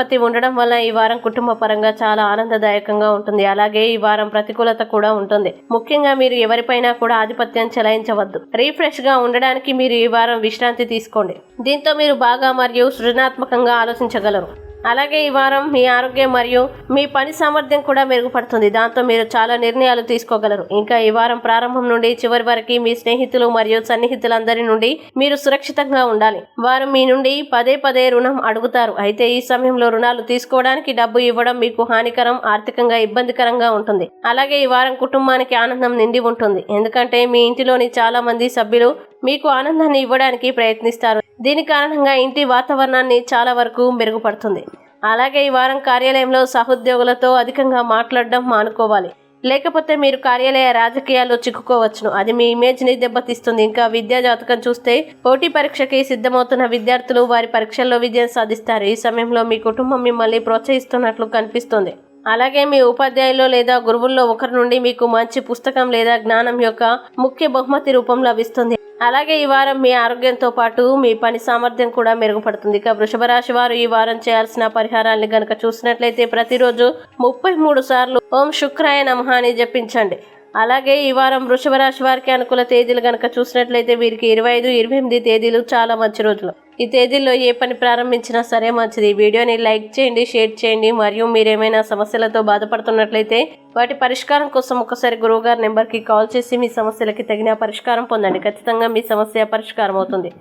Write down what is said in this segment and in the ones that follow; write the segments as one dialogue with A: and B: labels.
A: ఉండడం వల్ల ఈ వారం కుటుంబ పరంగా చాలా ఆనందదాయకంగా ఉంటుంది. అలాగే ఈ వారం ప్రతికూలత కూడా ఉంటుంది. ముఖ్యంగా మీరు ఎవరిపైనా కూడా ఆధిపత్యం చెలాయించవద్దు. రీఫ్రెష్గా ఉండడానికి మీరు ఈ వారం విశ్రాంతి తీసుకోండి. దీంతో మీరు బాగా మరియు సృజనాత్మకంగా ఆలోచించగలరు. అలాగే ఈ వారం మీ ఆరోగ్యం మరియు మీ పని సామర్థ్యం కూడా మెరుగుపడుతుంది. దాంతో మీరు చాలా నిర్ణయాలు తీసుకోగలరు. ఇంకా ఈ వారం ప్రారంభం నుండి చివరి వరకు మీ స్నేహితులు మరియు సన్నిహితులందరి నుండి మీరు సురక్షితంగా ఉండాలి. వారు మీ నుండి పదే పదే రుణం అడుగుతారు. అయితే ఈ సమయంలో రుణాలు తీసుకోవడానికి డబ్బు ఇవ్వడం మీకు హానికరం ఆర్థికంగా ఇబ్బందికరంగా ఉంటుంది. అలాగే ఈ వారం కుటుంబానికి ఆనందం నిండి ఉంటుంది. ఎందుకంటే మీ ఇంటిలోని చాలా మంది సభ్యులు మీకు ఆనందాన్ని ఇవ్వడానికి ప్రయత్నిస్తారు. దీని కారణంగా ఇంటి వాతావరణాన్ని చాలా వరకు మెరుగుపడుతుంది. అలాగే ఈ వారం కార్యాలయంలో సహోద్యోగులతో అధికంగా మాట్లాడడం మానుకోవాలి. లేకపోతే మీరు కార్యాలయ రాజకీయాల్లో చిక్కుకోవచ్చును. అది మీ ఇమేజ్ని దెబ్బతీస్తుంది. ఇంకా విద్యా జాతకం చూస్తే పోటీ పరీక్షకి సిద్ధమవుతున్న విద్యార్థులు వారి పరీక్షల్లో విజయం సాధిస్తారు. ఈ సమయంలో మీ కుటుంబం మిమ్మల్ని ప్రోత్సహిస్తున్నట్లు కనిపిస్తుంది. అలాగే మీ ఉపాధ్యాయులు లేదా గురువుల్లో ఒకరి నుండి మీకు మంచి పుస్తకం లేదా జ్ఞానం యొక్క ముఖ్య బహుమతి రూపం లభిస్తుంది. అలాగే ఈ వారం మీ ఆరోగ్యంతో పాటు మీ పని సామర్థ్యం కూడా మెరుగుపడుతుంది. ఇక వృషభ రాశి వారు ఈ వారం చేయాల్సిన పరిహారాన్ని గనక చూసినట్లయితే ప్రతిరోజు ముప్పై మూడు సార్లు ఓం శుక్రాయ నమహాని అని జపించండి. అలాగే ఈ వారం వృషభ రాశి వారికి అనుకూల తేదీలు కనుక చూసినట్లయితే వీరికి ఇరవై ఐదు ఇరవై ఎనిమిది తేదీలు చాలా మంచి రోజులు. ఈ తేదీల్లో ఏ పని ప్రారంభించినా సరే మంచిది. వీడియోని లైక్ చేయండి షేర్ చేయండి. మరియు మీరేమైనా సమస్యలతో బాధపడుతున్నట్లయితే వాటి పరిష్కారం కోసం ఒకసారి గురువుగారి నెంబర్కి కాల్ చేసి మీ సమస్యలకి తగిన పరిష్కారం పొందండి. ఖచ్చితంగా మీ సమస్య పరిష్కారం అవుతుంది.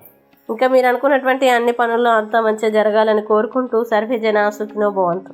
A: ఇంకా మీరు అనుకున్నటువంటి అన్ని పనుల్లో అంతా మంచిగా జరగాలని కోరుకుంటూ సర్వే జన సుఖినో భవంతు.